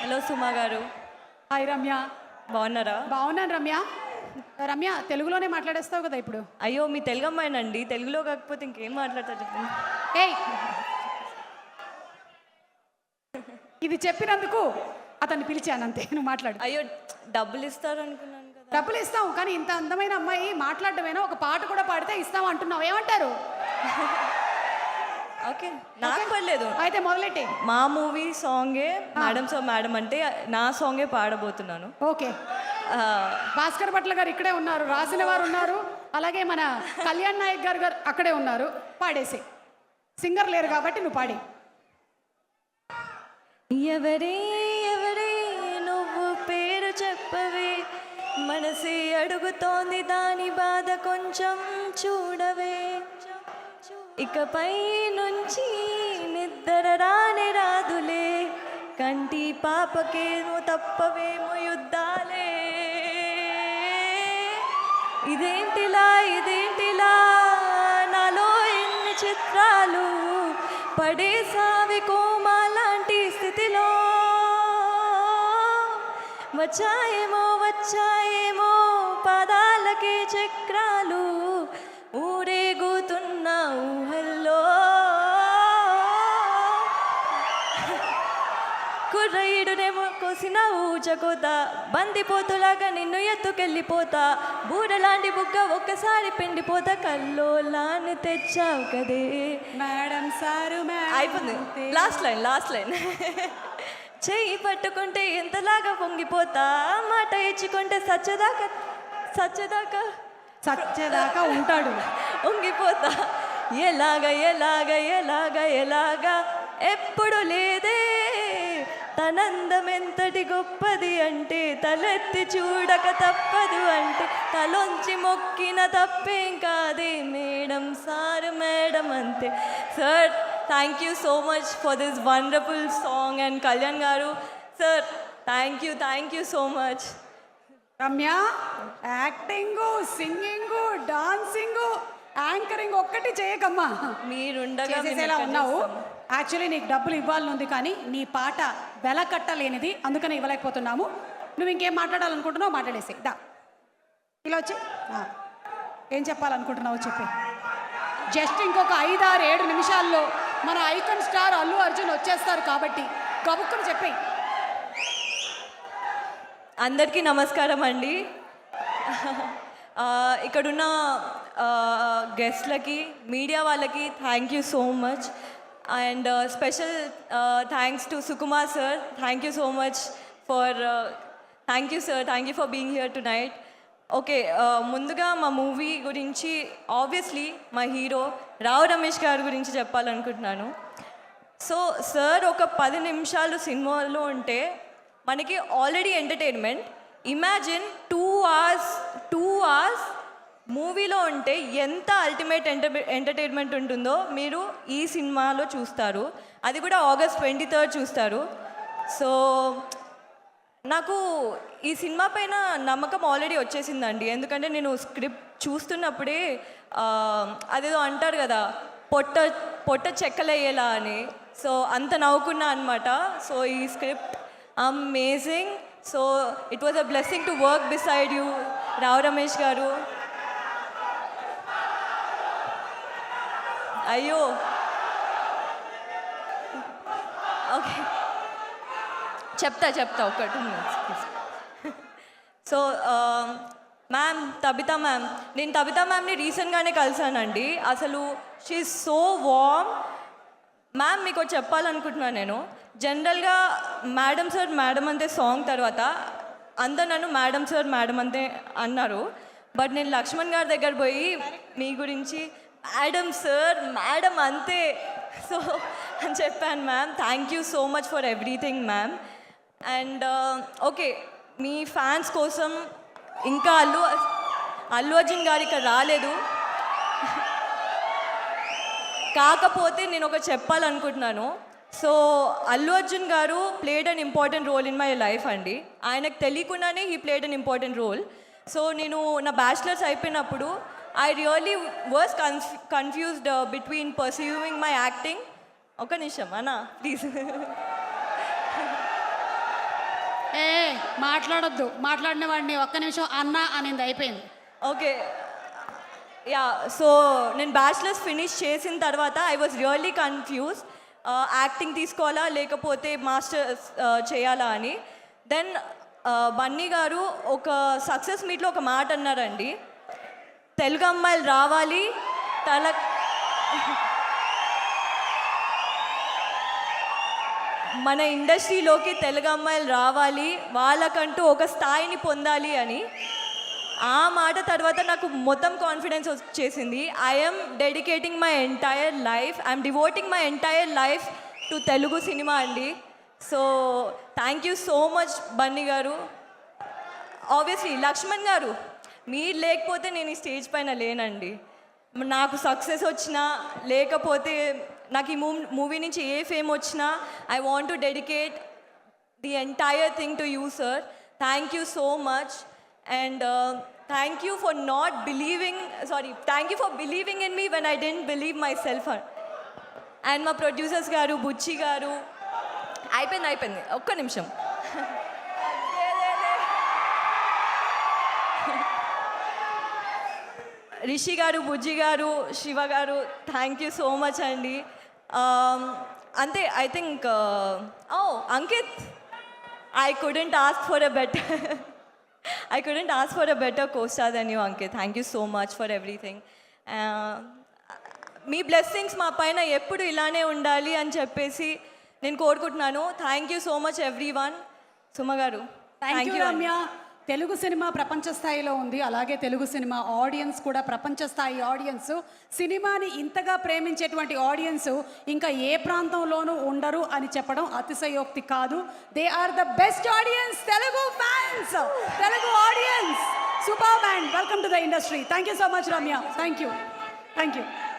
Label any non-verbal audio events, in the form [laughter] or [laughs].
Hello Suma గారు. Hi Ramya. బాగున్నారా? బాగున్నాను రమ్య. రమ్య తెలుగులోనే మాట్లాడేస్తావు కదా ఇప్పుడు? అయ్యో మీ తెలుగు అమ్మాయినండి తెలుగులో కాకపోతే ఇంకేం మాట్లాడతా చెప్పండి ఏయ్! ఇది చెప్పినందుకు అతన్ని పిలిచాను అంతే నువ్వు మాట్లాడు. అయ్యో డబ్బులు ఇస్తారు అనుకున్నాను కదా. డబ్బులు ఇస్తాం కానీ ఇంత అందమైన అమ్మాయి మాట్లాడడమేనా? ఒక పాట కూడా పాడితే ఇస్తాం అంటున్నావు. ఏమంటారు? ఓకే. నాకు పర్లేదు అయితే మొదలెట్టి. మా మూవీ సాంగే మేడం సో మేడం అంటే నా సాంగే పాడబోతున్నాను. ఓకే. భాస్కర్ భట్ల గారు ఇక్కడే ఉన్నారు రాసిన వారు ఉన్నారు అలాగే మన కళ్యాణ్ నాయక్ గారు గారు అక్కడే ఉన్నారు. పాడేసి సింగర్ లేరు కాబట్టి నువ్వు పాడి ఎవరే ఎవరే నువ్వు పేరు చెప్పవే. మనసే అడుగుతోంది దాని బాధ కొంచెం చూడవే. ఇకపై నుంచి నిద్ర రాని రాదులే. కంటి పాపకేమో తప్పవేమో యుద్ధాలే. ఇదేంటిలా ఇదేంటిలా? నాలో ఎన్ని చిత్రాలు? పడేసావి కోమా లాంటి స్థితిలో? వచ్చాయేమో వచ్చాయేమో పాదాలకే చక్రాలు. కుర్రయ్యుడునేమో కోసిన ఊచకోత బందిపోతులాగా నిన్ను ఎత్తుకెళ్ళిపోతా. బూరలాంటి బుగ్గ ఒక్కసారి పిండిపోతా. కల్లోలాన్ని తెచ్చావు కదే. మేడం సారు అయిపోయింది. లాస్ట్ లైన్ లాస్ట్ లైన్ చెయ్యి పట్టుకుంటే ఎంతలాగా పొంగిపోతా? మాట ఇచ్చుకుంటే సచ్చదాకా సచ్చదాకా సత్యదాకా ఉంటాడు. ఉంగిపోతా ఎలాగ ఎలాగ ఎలాగ ఎలాగ? ఎప్పుడు లేదే. తనందం ఎంతటి గొప్పది అంటే తలెత్తి చూడక తప్పదు అంటే తలొంచి మొక్కిన తప్పేం కాదే మేడం సార్ మేడం అంతే. Sir thank you so much for this wonderful song and Kalyan గారు. Sir thank you thank you so much Ramya acting singing dancing anchoring ఒక్కటి చేయకమ్మా. మీరుండగా ఉన్నావు? యాక్చువల్లీ నీకు డబ్బులు ఇవ్వాలని ఉంది కానీ నీ పాట వెల కట్టలేనిది అందుకని ఇవ్వలేకపోతున్నాము. నువ్వు ఇంకేం మాట్లాడాలనుకుంటున్నావు మాట్లాడేసి దా. ఇలా వచ్చి. ఏం చెప్పాలనుకుంటున్నావు చెప్పి. జస్ట్ ఇంకొక ఐదు ఆరు ఏడు నిమిషాల్లో మన ఐకన్ స్టార్ అల్లు అర్జున్ వచ్చేస్తారు కాబట్టి కబుక్కుని చెప్పి అందరికీ నమస్కారం అండి. ఇక్కడున్న గెస్ట్లకి మీడియా వాళ్ళకి thank you so much and special thanks to Sukumar sir thank you so much for thank you sir thank you for being here tonight okay ముందుగా మా మూవీ గురించి ఆబ్వియస్లీ మా హీరో రావు రమేష్ గారి గురించి చెప్పాలనుకుంటున్నాను. సో సార్ ఒక పది నిమిషాలు సినిమాలో ఉంటే మనకి already entertainment imagine two hours two hours మూవీలో ఉంటే ఎంత అల్టిమేట్ ఎంటర్ ఎంటర్టైన్మెంట్ ఉంటుందో మీరు ఈ సినిమాలో చూస్తారు. అది కూడా ఆగస్ట్ ట్వంటీ థర్డ్ చూస్తారు. సో నాకు ఈ సినిమా పైన నమ్మకం ఆల్రెడీ వచ్చేసిందండి. ఎందుకంటే నేను స్క్రిప్ట్ చూస్తున్నప్పుడే అదేదో అంటారు కదా పొట్ట పొట్ట చెక్కలయ్యేలా అని. సో అంత నవ్వుకున్నా అనమాట సో ఈ script amazing so it was a blessing to work beside you Rao Ramesh garu. అయ్యో. ఓకే. చెప్తా చెప్తా ఒక two minutes so ma'am Tabitha ma'am నేను తబితా మ్యామ్ని రీసెంట్గానే కలిసానండి. అసలు షీ సో వామ్ మ్యామ్ మీకు చెప్పాలనుకుంటున్నాను నేను. జనరల్గా మేడం సార్ మేడం అంతే సాంగ్ తర్వాత. అందరు నన్ను మేడం సార్ మేడం అంతే అన్నారు. బట్ నేను లక్ష్మణ్ గారి దగ్గర పోయి మీ గురించి మేడం సార్ మేడం అంతే సో అని చెప్పాను ma'am thank you so much for everything ma'am and okay me fans కోసం ఇంకా అల్లు అల్లు అర్జున్ గారు ఇక్కడ రాలేదు. కాకపోతే నేను ఒక చెప్పాలనుకుంటున్నాను. సో అల్లు అర్జున్ గారు played an important role in my life అండి. ఆయనకు తెలియకుండానే he played an important role so నేను నా బ్యాచిలర్స్ అయిపోయినప్పుడు I really was conf confused between perceiving my acting ఒక నిమిషం అన్నా ప్లీజ్ [laughs] మాట్లాడొద్దు. మాట్లాడిన వాడిని ఒక్క నిమిషం అన్న అనేది అయిపోయింది. ఓకే. యా సో నేను బ్యాచిలర్స్ ఫినిష్ చేసిన తర్వాత I was really confuse acting తీసుకోవాలా లేకపోతే మాస్టర్స్ చేయాలా అని. దెన్ బన్నీ గారు ఒక సక్సెస్ మీట్లో ఒక మాట అన్నారండి. తెలుగు అమ్మాయిలు రావాలి. తల మన ఇండస్ట్రీలోకి తెలుగు అమ్మాయిలు రావాలి. వాళ్ళకంటూ ఒక స్థాయిని పొందాలి అని. ఆ మాట తర్వాత నాకు మొత్తం కాన్ఫిడెన్స్ వచ్చేసింది I'm dedicating my entire life I'm devoting my entire life to Telugu cinema అండి. So thank you so much Bunny గారు. ఆబ్వియస్లీ లక్ష్మణ్ గారు మీరు లేకపోతే నేను ఈ స్టేజ్ పైన లేనండి. నాకు సక్సెస్ వచ్చినా లేకపోతే నాకు ఈ మూవీ నుంచి ఏ ఫేమ్ వచ్చినా I want to dedicate the entire thing to you sir thank you so much and thank you for not believing sorry thank you for believing in me when I didn't believe myself and మా producers గారు బుచ్చి గారు అయిపోయింది అయిపోయింది ఒక్క నిమిషం. రిషి గారు బుజ్జి గారు శివ గారు థ్యాంక్ యూ సో మచ్ అండి. Um, అంతే I think oh Ankit I couldn't ask for a better I couldn't ask for a better costar than you Ankit thank you so much for everything me blessings మా పైన ఎప్పుడు ఇలానే ఉండాలి అని చెప్పేసి నేను కోరుకుంటున్నాను. Thank you so much everyone Suma గారు థ్యాంక్ యూ రమ్య తెలుగు సినిమా ప్రపంచ స్థాయిలో ఉంది. అలాగే తెలుగు సినిమా ఆడియన్స్ కూడా ప్రపంచ స్థాయి ఆడియన్స్. సినిమాని ఇంతగా ప్రేమించేటువంటి ఆడియన్స్ ఇంకా ఏ ప్రాంతంలోనూ ఉండరు అని చెప్పడం అతిశయోక్తి కాదు. They are the best audience Telugu fans Telugu audience. Super band welcome to the industry. Thank you so much Ramya. Thank you thank you